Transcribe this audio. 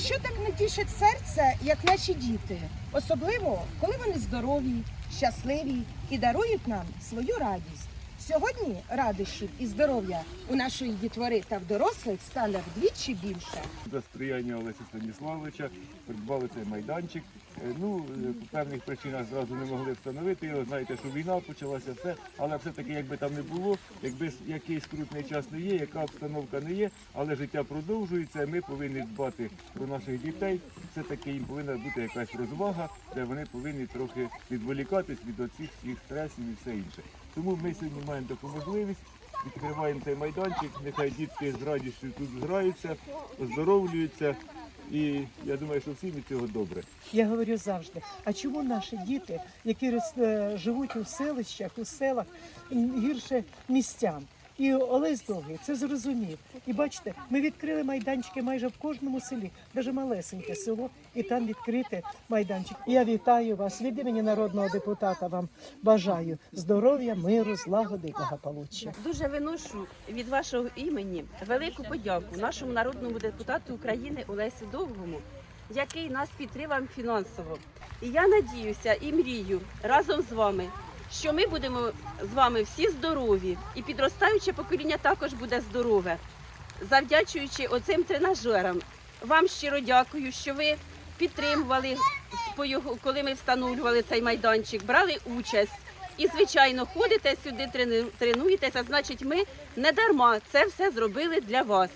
Ніщо так не тішить серце, як наші діти, особливо коли вони здорові, щасливі і дарують нам свою радість. Сьогодні радощів і здоров'я у нашої дітвори та в дорослих стане вдвічі більше. За сприяння Олеся Станіславовича придбали цей майданчик. Е, Ну, е, по певних причинах зразу не могли встановити його. Знаєте, що війна почалася, все. Але все-таки, якби там не було, якби якийсь скрутний час не є, яка обстановка не є, але життя продовжується, ми повинні дбати про наших дітей. Все-таки їм повинна бути якась розвага, де вони повинні трохи відволікатись від оцих всіх стресів і все інше. Тому ми сьогодні маємо таку можливість. Відкриваємо цей майданчик, нехай дітки з радістю тут граються, оздоровлюються. І я думаю, що всім від цього добре. Я говорю завжди, а чому наші діти, які е, живуть у селищах, у селах, гірше містян? І Олесь Довгий це зрозумів. І бачите, ми відкрили майданчики майже в кожному селі, навіть малесеньке село, і там відкрити майданчик. Я вітаю вас від імені народного депутата. Вам бажаю здоров'я, миру, злагоди і благополуччя. Дуже виношу від вашого імені велику подяку нашому народному депутату України Олесю Довгому, який нас підтримав фінансово. І я надіюся і мрію разом з вами, що ми будемо з вами всі здорові, і підростаюче покоління також буде здорове, завдячуючи оцим тренажерам. Вам щиро дякую, що ви підтримували, коли ми встановлювали цей майданчик, брали участь. І, звичайно, ходите сюди, тренуєтеся, значить, ми не дарма це все зробили для вас.